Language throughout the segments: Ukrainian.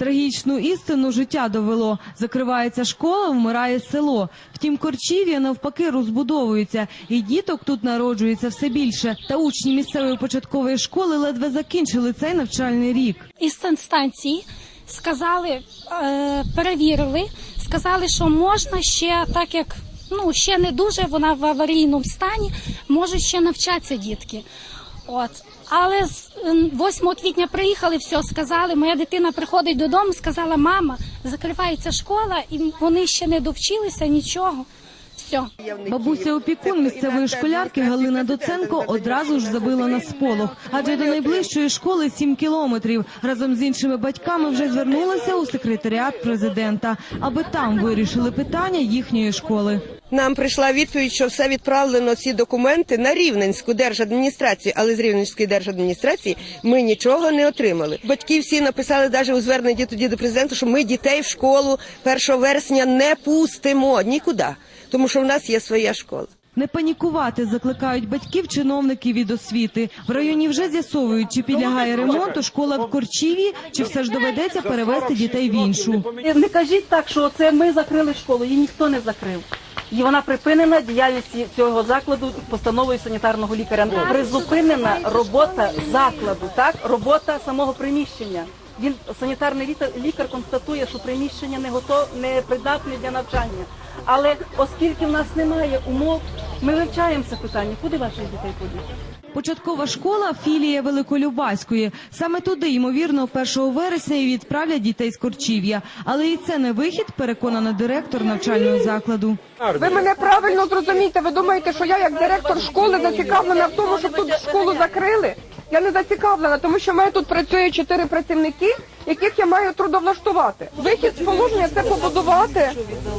Трагічну істину життя довело. Закривається школа, вмирає село. Втім, Корчів'я навпаки розбудовується, і діток тут народжується все більше. Та учні місцевої початкової школи ледве закінчили цей навчальний рік. із санстанції сказали, е, перевірили, сказали, що можна ще так як ну ще не дуже вона в аварійному стані, можуть ще навчатися дітки. От. Але з е, 8 квітня приїхали, все сказали. Моя дитина приходить додому, сказала, мама, закривається школа, і вони ще не довчилися нічого. Все. Бабуся опікун місцевої школярки Галина Доценко одразу ж забила на сполох, адже до найближчої школи 7 кілометрів. Разом з іншими батьками вже звернулася у секретаріат президента, аби там вирішили питання їхньої школи. Нам прийшла відповідь, що все відправлено ці документи на Рівненську держадміністрацію, але з Рівненської держадміністрації ми нічого не отримали. Батьки всі написали навіть у зверненні тоді до президента, що ми дітей в школу 1 вересня не пустимо нікуди, тому що в нас є своя школа. Не панікувати закликають батьків чиновники від освіти. В районі вже з'ясовують, чи підлягає ремонту школа в Корчіві, чи все ж доведеться перевести дітей в іншу. Не кажіть так, що це ми закрили школу, її ніхто не закрив. І вона припинена діяльність цього закладу постановою санітарного лікаря. Призупинена робота закладу, так робота самого приміщення. Він санітарний лікар, констатує, що приміщення не готове, не придатне для навчання. Але оскільки в нас немає умов, ми вивчаємо це питання. Куди ваших дітей подіти? Початкова школа філія Великолюбаської. Саме туди, ймовірно, 1 вересня і відправлять дітей з Корчів'я. Але і це не вихід, переконана директор навчального закладу. Ви мене правильно зрозумієте. Ви думаєте, що я як директор школи зацікавлена в тому, щоб тут школу закрили? Я не зацікавлена, тому що в мене тут працює чотири працівники, яких я маю трудовлаштувати. Вихід з положення це побудувати,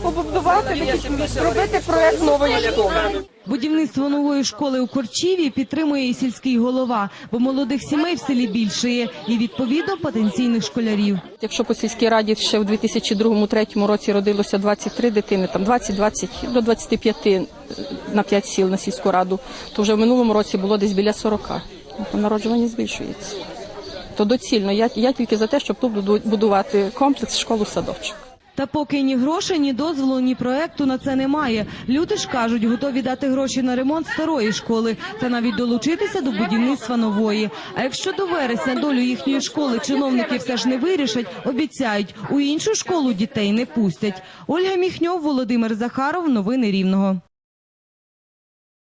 побудувати, вихід, зробити проект нової школи. Будівництво нової школи у Корчіві підтримує і сільський голова, бо молодих сімей в селі більше і відповідно потенційних школярів. Якщо по сільській раді ще в 2002-2003 році родилося 23 дитини, там 20-20 до 25 на 5 сіл на сільську раду, то вже в минулому році було десь біля 40. Народжування збільшується. То доцільно. Я, я тільки за те, щоб тут буду- будувати комплекс школу-садочок. Та поки ні грошей, ні дозволу, ні проекту на це немає. Люди ж кажуть, готові дати гроші на ремонт старої школи та навіть долучитися до будівництва нової. А якщо до вересня долю їхньої школи чиновники все ж не вирішать, обіцяють, у іншу школу дітей не пустять. Ольга Міхньов, Володимир Захаров. Новини Рівного.